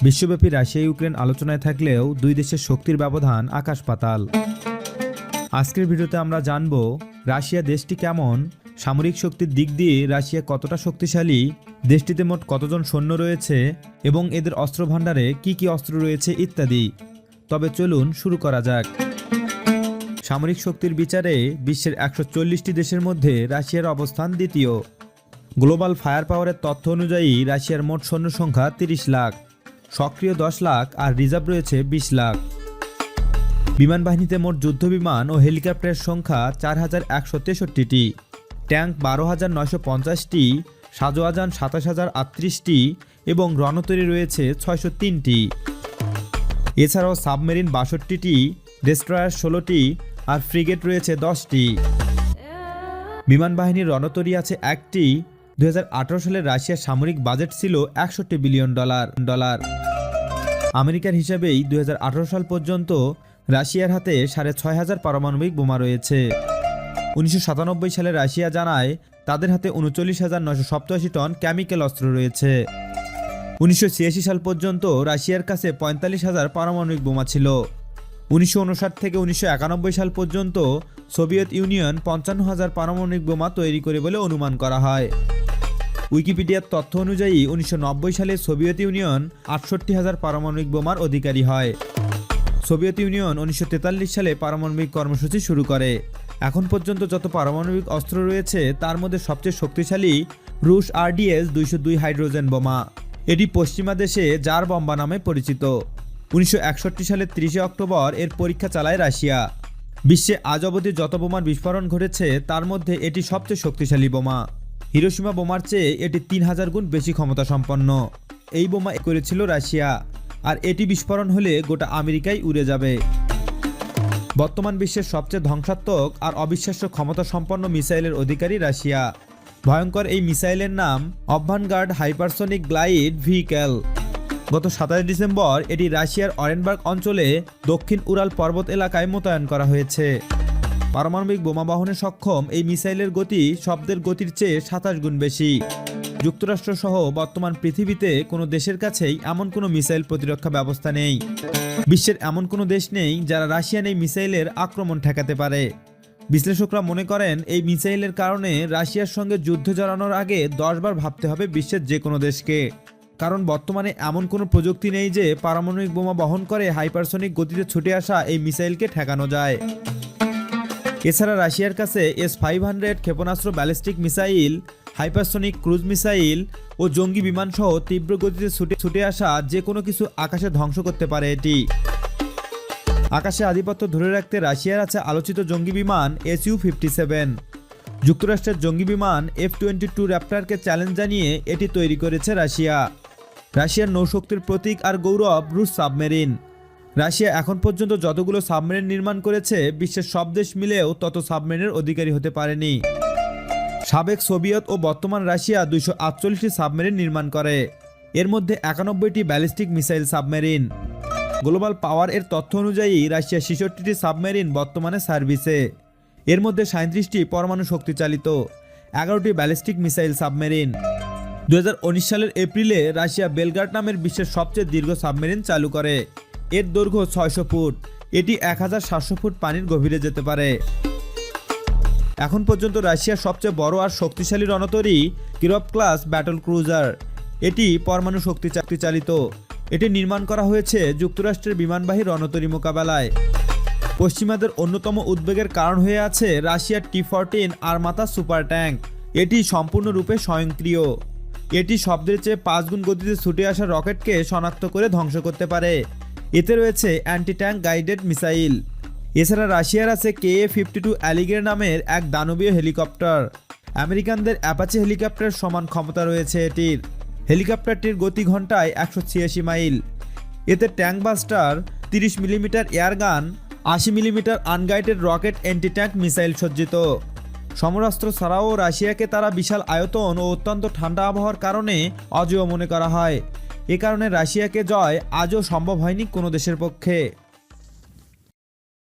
বিশ্বব্যাপী Russia Ukraine আলোচনায় থাকলেও দুই দেশের শক্তির ব্যবধান আকাশ পাতাল। আজকের ভিডিওতে আমরা জানব, রাশিয়া দেশটি কেমন, সামরিক শক্তির দিক দিয়ে রাশিয়া কতটা শক্তিশালী, দেশটিতে মোট কতজন সৈন্য রয়েছে, এবং এদের অস্ত্র ভাণ্ডারে কি কি অস্ত্র রয়েছে ইত্যাদি। তবে চলুন শুরু করা যাক। সামরিক শক্তির বিচারে বিশ্বের একশো চল্লিশটি দেশের মধ্যে রাশিয়ার অবস্থান দ্বিতীয়। গ্লোবাল ফায়ার পাওয়ারের তথ্য অনুযায়ী রাশিয়ার মোট সৈন্য সংখ্যা তিরিশ লাখ। সক্রিয় দশ লাখ আর রিজার্ভ রয়েছে বিশ লাখ। বিমান বাহিনীতে মোট যুদ্ধ বিমান ও হেলিকপ্টারের সংখ্যা চার হাজার একশো তেষট্টিটি। ট্যাঙ্ক বারো হাজার নয়শো পঞ্চাশটি, সাজোয়াজান সাতাশ হাজার আটত্রিশটি এবং রণতরী রয়েছে ছয়শো তিনটি। এছাড়াও সাবমেরিন বাষট্টিটি, ডেস্ট্রয়ার ষোলোটি আর ফ্রিগেট রয়েছে দশটি। বিমান বাহিনীর রণতরী আছে একটি দুই হাজার আঠেরো সালে রাশিয়ার সামরিক বাজেট ছিল একষট্টি বিলিয়ন ডলার ডলার। আমেরিকার হিসাবেই দুই হাজার আঠেরো সাল পর্যন্ত রাশিয়ার হাতে সাড়ে ছয় হাজার পারমাণবিক বোমা রয়েছে। উনিশশো সাতানব্বই সালে রাশিয়া জানায়, তাদের হাতে উনচল্লিশ হাজার নশো সপ্তাশি টন কেমিক্যাল অস্ত্র রয়েছে। উনিশশো ছিয়াশি সাল পর্যন্ত রাশিয়ার কাছে পঁয়তাল্লিশ হাজার পারমাণবিক বোমা ছিল। উনিশশো উনষাট থেকে উনিশশো একানব্বই সাল পর্যন্ত সোভিয়েত ইউনিয়ন পঞ্চান্ন হাজার পারমাণবিক বোমা তৈরি করে বলে অনুমান করা হয়। উইকিপিডিয়ার তথ্য অনুযায়ী উনিশশো নব্বই সালে সোভিয়েত ইউনিয়ন আটষট্টি হাজার পারমাণবিক বোমার অধিকারী হয়। সোভিয়েত ইউনিয়ন উনিশশো তেতাল্লিশ সালে পারমাণবিক কর্মসূচি শুরু করে। এখন পর্যন্ত যত পারমাণবিক অস্ত্র রয়েছে, তার মধ্যে সবচেয়ে শক্তিশালী রুশ আরডিএস দুইশো দুই হাইড্রোজেন বোমা। এটি পশ্চিমা দেশে জার বম্বা নামে পরিচিত। উনিশশো একষট্টি সালের তিরিশে অক্টোবর এর পরীক্ষা চালায় রাশিয়া। বিশ্বে আজ অবধি যত বোমার বিস্ফোরণ ঘটেছে, তার মধ্যে এটি সবচেয়ে শক্তিশালী বোমা। হিরোসীমা বোমার চেয়ে এটি তিন হাজার গুণ বেশি ক্ষমতা সম্পন্ন এই বোমা করেছিল রাশিয়া। আর এটি বিস্ফোরণ হলে গোটা আমেরিকাই উড়ে যাবে। বর্তমান বিশ্বের সবচেয়ে ধ্বংসাত্মক আর অবিশ্বাস্য ক্ষমতা সম্পন্ন মিসাইলের অধিকারী রাশিয়া। ভয়ঙ্কর এই মিসাইলের নাম অভ্যানগার্ড হাইপারসনিক গ্লাইড ভিক্যাল গত সাতাশ ডিসেম্বর এটি রাশিয়ার অরেনবার্গ অঞ্চলে দক্ষিণ উরাল পর্বত এলাকায় মোতায়েন করা হয়েছে। পারমাণবিক বোমা বহনে সক্ষম এই মিসাইলের গতি শব্দের গতির চেয়ে সাতাশ গুণ বেশি। যুক্তরাষ্ট্র সহ বর্তমান পৃথিবীতে কোনো দেশের কাছেই এমন কোনো মিসাইল প্রতিরক্ষা ব্যবস্থা নেই। বিশ্বের এমন কোনো দেশ নেই যারা রাশিয়ান এই মিসাইলের আক্রমণ ঠেকাতে পারে। বিশ্লেষকরা মনে করেন এই মিসাইলের কারণে রাশিয়ার সঙ্গে যুদ্ধ জড়ানোর আগে দশবার ভাবতে হবে বিশ্বের যে কোনো দেশকে। কারণ বর্তমানে এমন কোনো প্রযুক্তি নেই যে পারমাণবিক বোমা বহন করে হাইপারসনিক গতিতে ছুটে আসা এই মিসাইলকে ঠেকানো যায়। এছাড়া রাশিয়ার কাছে এস ফাইভ হান্ড্রেড ক্ষেপণাস্ত্র ballistic missile hypersonic cruise missile ও জঙ্গি বিমান সহ তীব্র গতিতে ছুটে ছুটে আসা যে কোনো কিছু আকাশে ধ্বংস করতে পারে এটি। আকাশে আধিপত্য ধরে রাখতে রাশিয়ার আছে আলোচিত জঙ্গি বিমান এস ইউ ফিফটি সেভেন যুক্তরাষ্ট্রের জঙ্গি বিমান এফ টোয়েন্টি টু র্যাপ্টারকে চ্যালেঞ্জ জানিয়ে এটি তৈরি করেছে রাশিয়া। রাশিয়ার নৌশক্তির প্রতীক আর গৌরব রুশ সাবমেরিন রাশিয়া এখন পর্যন্ত যতগুলো সাবমেরিন নির্মাণ করেছে, বিশ্বের সব দেশ মিলেও তত সাবমেরিনের অধিকারী হতে পারেনি। সাবেক সোভিয়েত ও বর্তমান রাশিয়া দুইশো আটচল্লিশটি সাবমেরিন নির্মাণ করে। এর মধ্যে একানব্বইটি ballistic missile submarine. Global power এর তথ্য অনুযায়ী, রাশিয়া ছেষট্টিটি সাবমেরিন বর্তমানে সার্ভিসে। এর মধ্যে সাঁত্রিশটি পরমাণু শক্তি চালিত, এগারোটি ব্যালিস্টিক মিসাইল সাবমেরিন। দু হাজার উনিশ সালের এপ্রিলে রাশিয়া বেলগার্ড নামের বিশ্বের সবচেয়ে দীর্ঘ সাবমেরিন চালু করে। এর দৈর্ঘ্য ছয়শো ফুট। এটি এক হাজার সাতশো ফুট পানির গভীরে যেতে পারে। এখন পর্যন্ত রাশিয়ার সবচেয়ে বড় আর শক্তিশালী রণতরী কিরব ক্লাস ব্যাটল ক্রুজার। এটি পরমাণু শক্তি চাকরি চালিত। এটি নির্মাণ করা হয়েছে যুক্তরাষ্ট্রের বিমানবাহী রণতরী মোকাবেলায়। পশ্চিমাদের অন্যতম উদ্বেগের কারণ হয়ে আছে রাশিয়ার T fourteen Armata super tank. এটি সম্পূর্ণরূপে স্বয়ংক্রিয়। এটি শব্দের চেয়ে পাঁচ গুণ গতিতে ছুটে আসা রকেটকে শনাক্ত করে ধ্বংস করতে পারে। এতে রয়েছে অ্যান্টি ট্যাঙ্ক গাইডেড মিসাইল এছাড়া রাশিয়ার আছে কে এ ফিফটি টু অ্যালিগের নামের এক দানবীয় হেলিকপ্টার। আমেরিকানদের অ্যাপাচি হেলিকপ্টার সমান ক্ষমতা রয়েছে এটির। হেলিকপ্টারটির গতি ঘন্টায় একশো ছিয়াশি মাইল। এতে ট্যাঙ্ক বাস্টার তিরিশ মিলিমিটার এয়ারগান আশি millimetre unguided rocket anti tank missile সজ্জিত। সমরাস্ত্র ছাড়াও রাশিয়াকে তারা বিশাল আয়তন ও অত্যন্ত ঠান্ডা আবহাওয়ার কারণে অজেয় মনে করা হয়। এ কারণে রাশিয়াকে জয় আজও সম্ভব হয়নি কোনো দেশের পক্ষে।